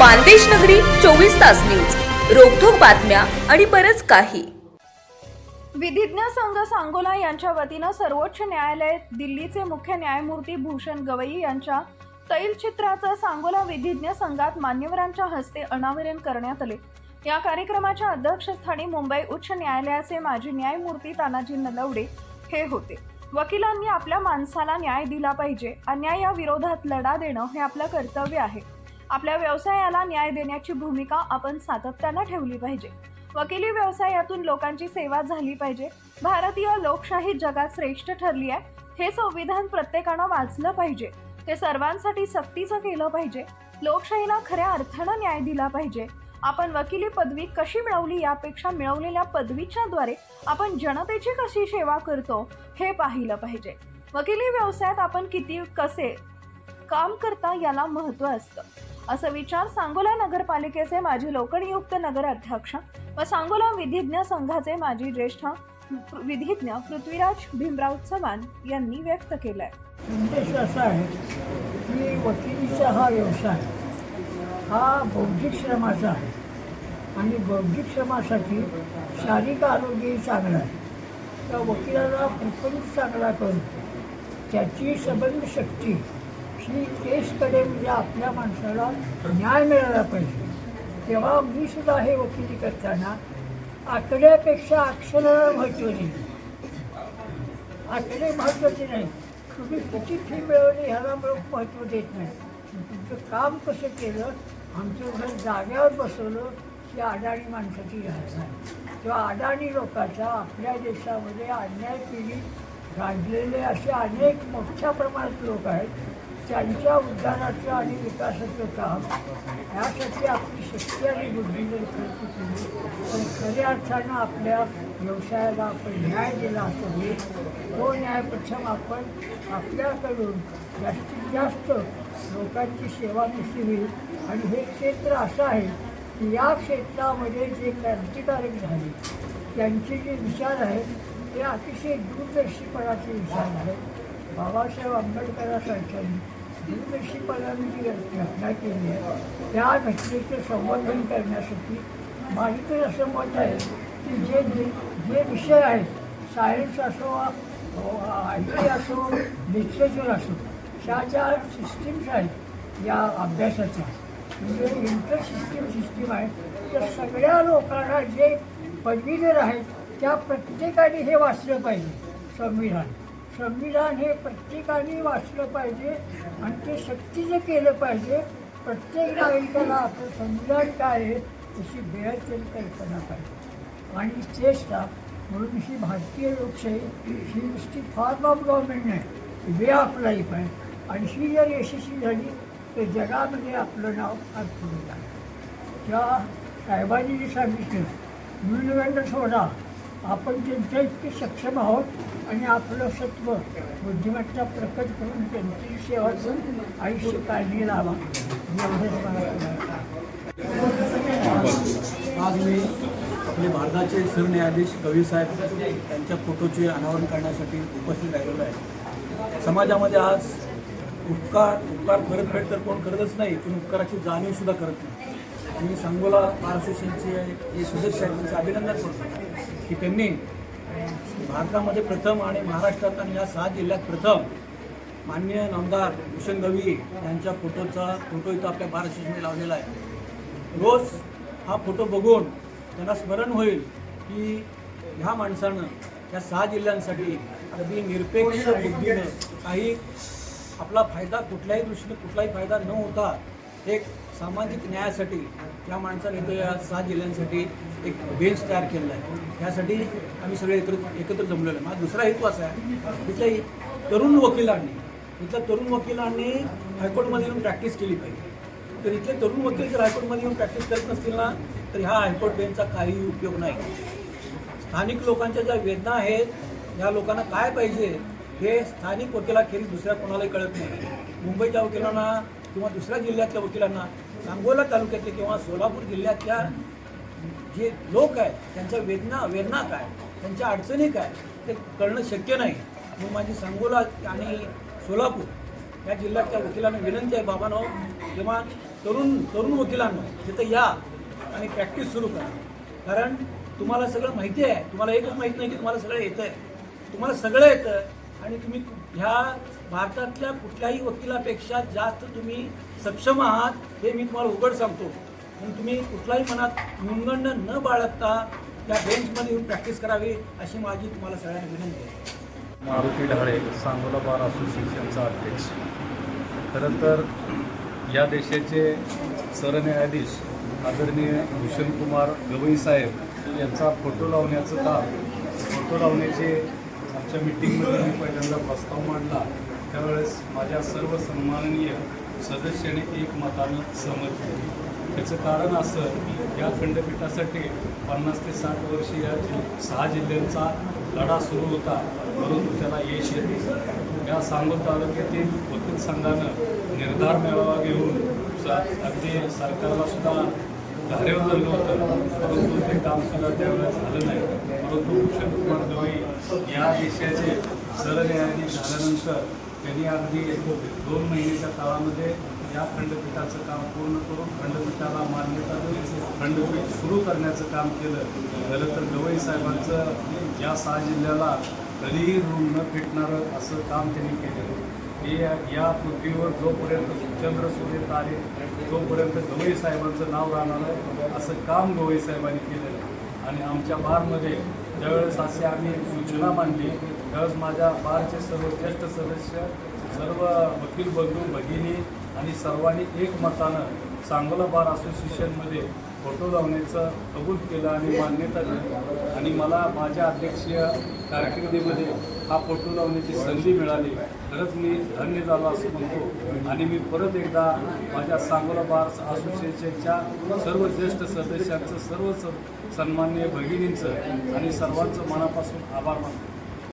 मानदेश नगरी चोवीस तास न्यूज. रोखोक बातम्या आणि बरच काही. विधिज्ञ संघ सांगोला यांच्या वतीनं सर्वोच्च न्यायालय दिल्लीचे मुख्य न्यायमूर्ती भूषण गवई यांच्या तैलचित्राचं सांगोला विधिज्ञ संघात मान्यवरांच्या हस्ते अनावरण करण्यात आले. या कार्यक्रमाच्या अध्यक्षस्थानी मुंबई उच्च न्यायालयाचे माजी न्यायमूर्ती तानाजी नलवडे हे होते. वकिलांनी आपल्या माणसाला न्याय दिला पाहिजे. अन्यायाविरोधात लढा देणं हे आपलं कर्तव्य आहे. आपल्या व्यवसायाला न्याय देण्याची भूमिका आपण सातत्यानं ठेवली पाहिजे. वकिली व्यवसायातून लोकांची सेवा झाली पाहिजे. भारतीय लोकशाही जगात श्रेष्ठ ठरली आहे. हे संविधान प्रत्येकानं वाचलं पाहिजे. ते सर्वांसाठी सक्तीचं केलं पाहिजे. लोकशाहीला खऱ्या अर्थानं न्याय दिला पाहिजे. आपण वकिली पदवी कशी मिळवली यापेक्षा मिळवलेल्या पदवीच्या द्वारे आपण जनतेची कशी सेवा करतो हे पाहिलं पाहिजे. वकिली व्यवसायात आपण किती कसे काम करता याला महत्त्व असतं. असं विचार सांगोला नगरपालिकेचे माजी लोकनियुक्त नगर अध्यक्ष व सांगोला विधिज्ञ संघाचे माजी ज्येष्ठ विधिज्ञ पृथ्वीराज भीमराव चव्हाण यांनी व्यक्त केलाय. उद्देश असा आहे की वकिलीचा हा व्यवसाय हा बौद्धिक श्रमाचा आहे. आणि बौद्धिक श्रमासाठी शारीरिक आरोग्यही चांगलं आहे. त्या वकिलाला प्रपंच चांगला करून त्याची सबंध शक्ती ही केसकडे म्हणजे आपल्या माणसाला न्याय मिळाला पाहिजे. तेव्हा मी सुद्धा हे वकिली करताना आकड्यापेक्षा अक्षराला महत्त्व दिली आकडे महत्त्वाचे नाही. तुम्ही किती फी मिळवली ह्याला लोक महत्त्व देत नाही. तुमचं काम कसं केलं? आमचं घर जाग्यावर बसवलं. की अडाणी माणसाची राहत किंवा अडाणी लोकांचा आपल्या देशामध्ये अन्याय पिढी गाजलेले असे अनेक मोठ्या प्रमाणात लोक आहेत. त्यांच्या उद्धाराचं आणि विकासाचं काम यासाठी आपली शक्ती आणि बुद्धी जर खर्च केली तर खऱ्या अर्थानं आपल्या व्यवसायाला आपण न्याय दिला असं होईल. तो न्याय प्रथम आपण आपल्याकडून जास्तीत जास्त लोकांची सेवा कशी होईल? आणि हे क्षेत्र असं आहे या क्षेत्रामध्ये जे क्रांतिकारक झाले त्यांचे जे विचार आहेत ते अतिशय दूरदर्शीपणाचे विचार आहेत. बाबासाहेब आंबेडकरांसारख्यांनी दूरदर्शीपणाने जी घटना केली आहे त्या घटनेचं संवर्धन करण्यासाठी माझं तर असं मत आहे की जे जे जे विषय आहेत सायन्स असो आय टी असो लिटरेचर असो ह्या ज्या सिस्टीम्स आहेत या अभ्यासाच्या म्हणजे इंटर सिस्टीम सिस्टीम आहे त्या सगळ्या लोकांना जे पदवीधर आहेत त्या प्रत्येकाने हे वाचलं पाहिजे. संविधान. संविधान हे प्रत्येकाने वाचलं पाहिजे आणि ते सक्तीचं केलं पाहिजे प्रत्येक नागरिकाला आपलं संविधान काय आहे तशी बेहतरीन कल्पना पाहिजे. आणि चेष्टा म्हणून ही भारतीय लोकशाही ही नुसती फॉर्म ऑफ गव्हर्नमेंट नाही वे ऑफ लाईफ आहे आणि ही जर यशस्वी झाली ते जगामध्ये आपलं नाव फार पुढे त्या साहेबांनी सांगितलं न्यूनगंड सोडा. आपण त्यांच्या इतके सक्षम आहोत आणि आपलं सत्व बुद्धिमत्ता प्रकट करून त्यांची सेवा करून आयुष्य काळजी लावा. एवढंच मला आज मी आपले भारताचे सरन्यायाधीश गवी साहेब त्यांच्या फोटोचे अनावरण करण्यासाठी उपस्थित राहिलेलो आहे. समाजामध्ये आज उपकार उपकार परतफेड तर कोण करतच नाही. पण उपकाराची जाणीवसुद्धा करत नाही. मी सांगोला बार असोसिएशनचे जे सदस्य आहेत त्यांचं अभिनंदन करतो. की त्यांनी भारतामध्ये प्रथम आणि महाराष्ट्रात आणि या सहा जिल्ह्यात प्रथम माननीय नामदार भूषण गवई यांच्या फोटोचा फोटो इथं आपल्या बार असोसिएशनने लावलेला आहे. रोज हा फोटो बघून त्यांना स्मरण होईल की ह्या माणसानं या सहा जिल्ह्यांसाठी अगदी निरपेक्ष बुद्धीनं काही आपला फायदा कुठल्याही दृष्टीने कुठलाही फायदा न होता एक सामाजिक न्यायासाठी या माणसाने इथं या सहा जिल्ह्यांसाठी एक बेंच तयार केलेला आहे. यासाठी आम्ही सगळे एकत्र एकत्र जमलेलो आहे. माझा दुसरा हेतू असा आहे इथल्या तरुण वकिलांनी इथल्या तरुण वकिलांनी हायकोर्टमध्ये येऊन प्रॅक्टिस केली पाहिजे. तर इथले तरुण वकील जर हायकोर्टमध्ये येऊन प्रॅक्टिस करत नसतील ना तर ह्या हायकोर्ट बेंचचा काहीही उपयोग नाही. स्थानिक लोकांच्या ज्या वेदना आहेत या लोकांना काय पाहिजे हे स्थानिक वकिलाखेरीज दुसऱ्या कोणालाही कळत नाही. मुंबईच्या वकिलांना किंवा दुसऱ्या जिल्ह्यातल्या वकिलांना सांगोला तालुक्यातले किंवा सोलापूर जिल्ह्यातल्या जे लोक आहेत त्यांच्या वेदना वेदना काय? त्यांच्या अडचणी काय? ते कळणं शक्य नाही. म्हणून माझी सांगोला आणि सोलापूर या जिल्ह्यातल्या वकिलांना विनंती आहे बाबांनो जेव्हा तरुण तरुण वकिलांना तिथं या आणि प्रॅक्टिस सुरू करा. कारण तुम्हाला सगळं माहिती आहे. तुम्हाला एकच माहीत नाही की तुम्हाला सगळं येतं आहे तुम्हाला सगळं येतं आणि तुम्ही ह्या भारतातल्या कुठल्याही वकिलापेक्षा जास्त तुम्ही सक्षम आहात हे मी तुम्हाला उघड सांगतो. म्हणून तुम्ही कुठलाही मनात न्यूनगंड न बाळगता त्या बेंचमध्ये येऊन प्रॅक्टिस करावी अशी माझी तुम्हाला सगळ्यांना विनंती आहे. मारुती ढाळे सांगोला बार असोसिएशनचा अध्यक्ष. खरं तर या देशाचे सरन्यायाधीश आदरणीय भूषणकुमार गवई साहेब यांचा फोटो लावण्याचं काम फोटो लावण्याचे आजच्या मिटिंगमध्ये मी पहिल्यांदा प्रस्ताव मांडला. त्यावेळेस माझ्या सर्व सन्माननीय सदस्याने एकमतानं सहमत केली त्याचं कारण असं की या खंडपीठासाठी पन्नास ते साठ वर्ष या सहा जिल्ह्यांचा लढा सुरू होता परंतु त्याला यश येते. या सांगोल तालुक्यातील वकील संघानं निर्धार मेळावा घेऊन स अगदी सरकारला सुद्धा धारेवर धरलं होतं. परंतु ते काम सुद्धा त्यावेळेस झालं नाही. परंतु भूषणकुमार गवई या देशाचे सरन्यायाधीश झाल्यानंतर त्यांनी अगदी दोन महिन्याच्या काळामध्ये या खंडपीठाचं काम पूर्ण करून खंडपीठाला मान्यता देऊन खंडपीठ सुरू करण्याचं काम केलं. झालं तर गवई साहेबांचं या सहा जिल्ह्याला कधीही रूम न फिटणारं असं काम त्यांनी केलेलं हे या- या पृथ्वीवर जोपर्यंत चंद्र सूर्य तारे तोपर्यंत गवई साहेबांचं नाव राहणार आहे. असं काम गवई साहेबांनी केलेलं आहे. आणि आमच्या बारमध्ये ज्यावेळेस असे आम्ही सूचना मांडली त्यावेळेस माझ्या बारचे सर्व ज्येष्ठ सदस्य सर्व वकील बंधू भगिनी आणि सर्वांनी एकमतानं सांगोला बार असोसिएशनमध्ये फोटो लावण्याचं कबूल केलं आणि मान्यता दिली. आणि मला माझ्या अध्यक्षीय कारकिर्दीमध्ये हा फोटो लावण्याची संधी मिळाली. खरंच मी धन्य झालो असं म्हणतो. आणि मी परत एकदा माझ्या सांगोला बार्स असोसिएशनच्या सर्व ज्येष्ठ सदस्यांचं सर्व सन्माननीय भगिनींचं आणि सर्वांचं मनापासून आभार मानतो.